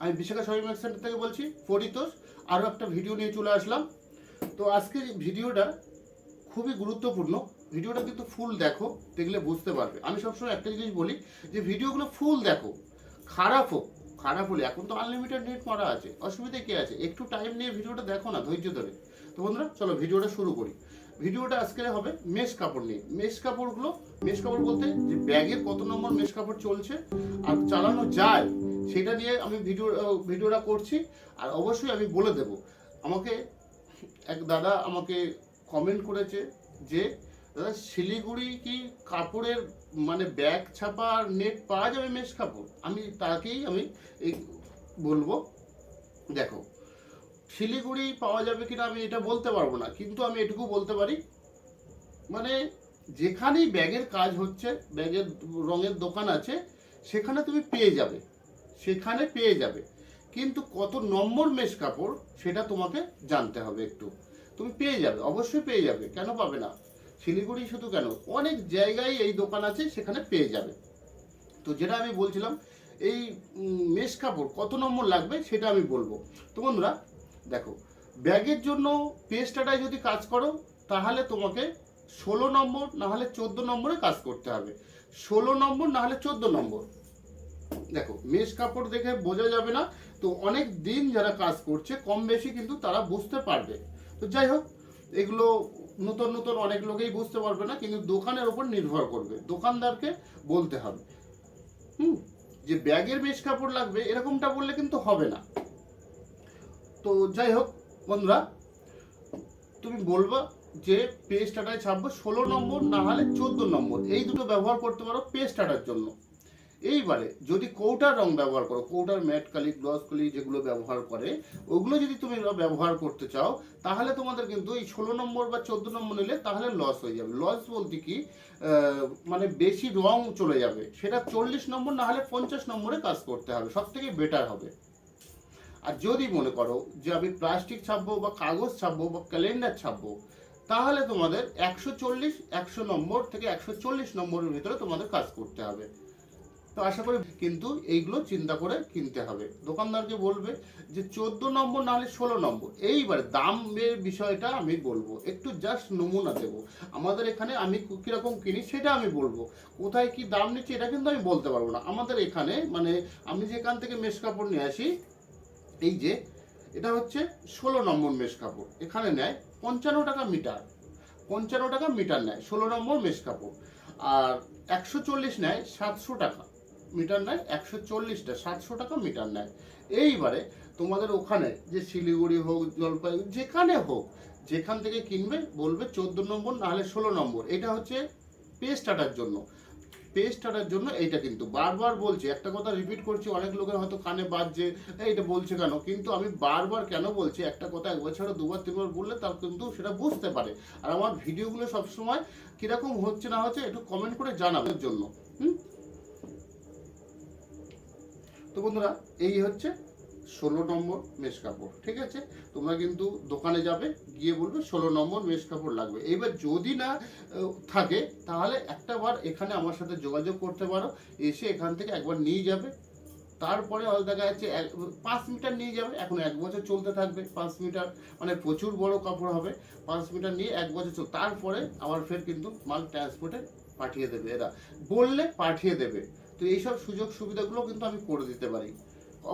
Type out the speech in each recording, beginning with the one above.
আমি Bishakha shopping centre থেকে বলছি পরিতোষ আরও একটা ভিডিও নিয়ে চলে আসলাম। তো আজকের ভিডিওটা খুবই গুরুত্বপূর্ণ। ভিডিওটা কিন্তু ফুল দেখো, দেখলে বুঝতে পারবে। আমি সবসময় একটা জিনিস বলি যে, ভিডিওগুলো ফুল দেখো, খারাপ হোক, খারাপ হলে, এখন তো আনলিমিটেড নেট মারা আছে, অসুবিধা কী আছে? একটু টাইম নিয়ে ভিডিওটা দেখো না, ধৈর্য ধরে। তো বন্ধুরা, চলো ভিডিওটা শুরু করি। ভিডিওটা আজকে হবে মেশ কাপড় নিয়ে। মেশ কাপড়গুলো মেশ কাপড় বলতে যে ব্যাগের কত নম্বর মেশ কাপড় চলছে আর চালানো যায় সেটা নিয়ে আমি ভিডিও ভিডিওটা করছি, আর অবশ্যই আমি বলে দেব। আমাকে এক দাদা আমাকে কমেন্ট করেছে যে, দাদা, শিলিগুড়ি কি কাপড়ের মানে ব্যাগ ছাপা আর নেট পাওয়া যাবে মেশ কাপড়? আমি তাকেই আমি এই বলব, দেখো, শিলিগুড়ি পাওয়া যাবে কিনা আমি এটা বলতে পারব না, কিন্তু আমি এটুকু বলতে পারি মানে যেখানেই ব্যাগের কাজ হচ্ছে ব্যাগের রঙের দোকান আছে, সেখানে তুমি পেয়ে যাবে। সেখানে পেয়ে যাবে। কিন্তু কত নম্বর মেশ কাপড় সেটা তোমাকে জানতে হবে একটু। তুমি পেয়ে যাবে, অবশ্যই পেয়ে যাবে। কেন পাবে না? শিলিগুড়ি শুধু কেন? অনেক জায়গায় এই দোকান আছে, সেখানে পেয়ে যাবে। তো যেটা আমি বলছিলাম, এই মেশ কাপড় কত নম্বর লাগবে সেটা আমি বলব। তো বন্ধুরা, দেখো, ব্যাগের জন্য পেস্টাটায় যদি কাজ করো, তাহলে তোমাকে ষোলো নম্বর না হলে চোদ্দ নম্বরে কাজ করতে হবে। ষোলো নম্বর না হলে চোদ্দ নম্বর। দেখো মেশ কাপড় দেখে বোঝা যাবে না, তো অনেক দিন যারা কাজ করছে, কম বেশি কিন্তু তারা বুঝতে পারবে। তো যাই হোক, এগুলো নতুন নতুন অনেক লোকেই বুঝতে পারবে না, কিন্তু দোকানের ওপর নির্ভর করবে। দোকানদারকে বলতে হবে। হুম, যে ব্যাগের মেশ কাপড় লাগবে, এরকমটা বললে কিন্তু হবে না। তো যাই হোক, বন্ধুরা, তুমি বলবা যে পেস্ট আটায় ছাপবো, ষোলো নম্বর না হলে চোদ্দ নম্বর। এই দুটো ব্যবহার করতে পারো পেস্ট আটার জন্য। এইবারে যদি কৌটার রং ব্যবহার করো, কৌটার ম্যাট কালি, গ্লস কালি যেগুলো ব্যবহার করে, ওগুলো যদি তুমি ব্যবহার করতে চাও, তাহলে তোমাদের কিন্তু এই ষোলো নম্বর বা চোদ্দ নম্বর নিলে তাহলে লস হয়ে যাবে। লস বলতে কি মানে বেশি রং চলে যাবে। সেটা চল্লিশ নম্বর না হলে পঞ্চাশ নম্বরে কাজ করতে হবে সব থেকে বেটার হবে। আর যদি মনে করো যে আমি প্লাস্টিক ছাপবো বা কাগজ ছাপবো বা ক্যালেন্ডার ছাপবো, তাহলে তোমাদের একশো চল্লিশ, একশো নম্বর থেকে একশো চল্লিশ নম্বরের ভিতরে তোমাদের কাজ করতে হবে। তো আশা করি কিন্তু এইগুলো চিন্তা করে কিনতে হবে। দোকানদারকে বলবে যে চোদ্দ নম্বর নাহলে ষোলো নম্বর। এইবার দামের বিষয়টা আমি বলব। একটু জাস্ট নমুনা দেবো। আমাদের এখানে আমি কীরকম কিনি সেটা আমি বলব। কোথায় কি দাম নিচ্ছে এটা কিন্তু আমি বলতে পারব না। আমাদের এখানে মানে আমি যেখান থেকে মেশ কাপড় নিয়ে আসি, এই যে এটা হচ্ছে ষোলো নম্বর মেশ কাপড়। এখানে নেয় পঞ্চান্ন টাকা মিটার। পঞ্চান্ন টাকা মিটার নেয় ষোলো নম্বর মেশ কাপড়। আর একশো চল্লিশ নেয় সাতশো টাকা। মিটার নেয় একশো চল্লিশটা সাতশো টাকা মিটার নেয়। এইবারে তোমাদের ওখানে যে শিলিগুড়ি হোক জলপাইগুড়ি যেখানে হোক যেখান থেকে কিনবে বলবে চোদ্দ নম্বর নাহলে ষোলো নম্বর। এটা হচ্ছে পেস্ট আটার জন্য। পেস্ট আটার জন্য এইটা কিন্তু। বারবার বলছি একটা কথা রিপিট করছি অনেক লোকের হয়তো কানে বাজছে "এই, এটা বলছে কেন? কিন্তু আমি বারবার কেন বলছি একটা কথা একবার ছাড়া দুবার তিনবার বললে তার কিন্তু সেটা বুঝতে পারে। আর আমার ভিডিওগুলো সবসময় কীরকম হচ্ছে না হচ্ছে একটু কমেন্ট করে জানাবের জন্য। হুম? তো বন্ধুরা, এই হচ্ছে ষোলো নম্বর মেশ কাপড়, ঠিক আছে? তোমরা কিন্তু দোকানে যাবে, গিয়ে বলবে ষোলো নম্বর মেশ কাপড় লাগবে। এবার যদি না থাকে, তাহলে একটা বার এখানে আমার সাথে যোগাযোগ করতে পারো, এসে এখান থেকে একবার নিয়ে যাবে। তারপরে দেখা যাচ্ছে পাঁচ মিটার নিয়ে যাবে, এখন এক বছর চলতে থাকবে পাঁচ মিটার মানে প্রচুর বড় কাপড় হবে, পাঁচ মিটার নিয়ে এক বছর চল, তারপরে আবার ফের কিন্তু মাল ট্রান্সপোর্টে পাঠিয়ে দেবে এরা। বললে পাঠিয়ে দেবে। তো এইসব সুযোগ সুবিধাগুলো কিন্তু আমি করে দিতে পারি।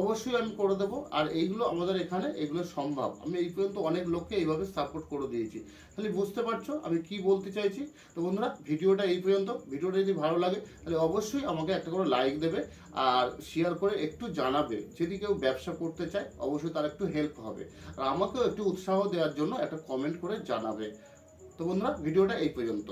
অবশ্যই আমি করে দেবো। আর এইগুলো আমাদের এখানে, এগুলো সম্ভব। আমি এই পর্যন্ত অনেক লোককে এইভাবে সাপোর্ট করে দিয়েছি। তাহলে বুঝতে পারছ আমি কি বলতে চাইছি? তো বন্ধুরা, ভিডিওটা এই পর্যন্ত। ভিডিওটা যদি ভালো লাগে, তাহলে অবশ্যই আমাকে একটা করে লাইক দেবে আর শেয়ার করে একটু জানাবে। যদি কেউ ব্যবসা করতে চায়, অবশ্যই তার একটু হেল্প হবে। আর আমাকেও একটু উৎসাহ দেওয়ার জন্য একটা কমেন্ট করে জানাবে। তো বন্ধুরা, ভিডিওটা এই পর্যন্ত।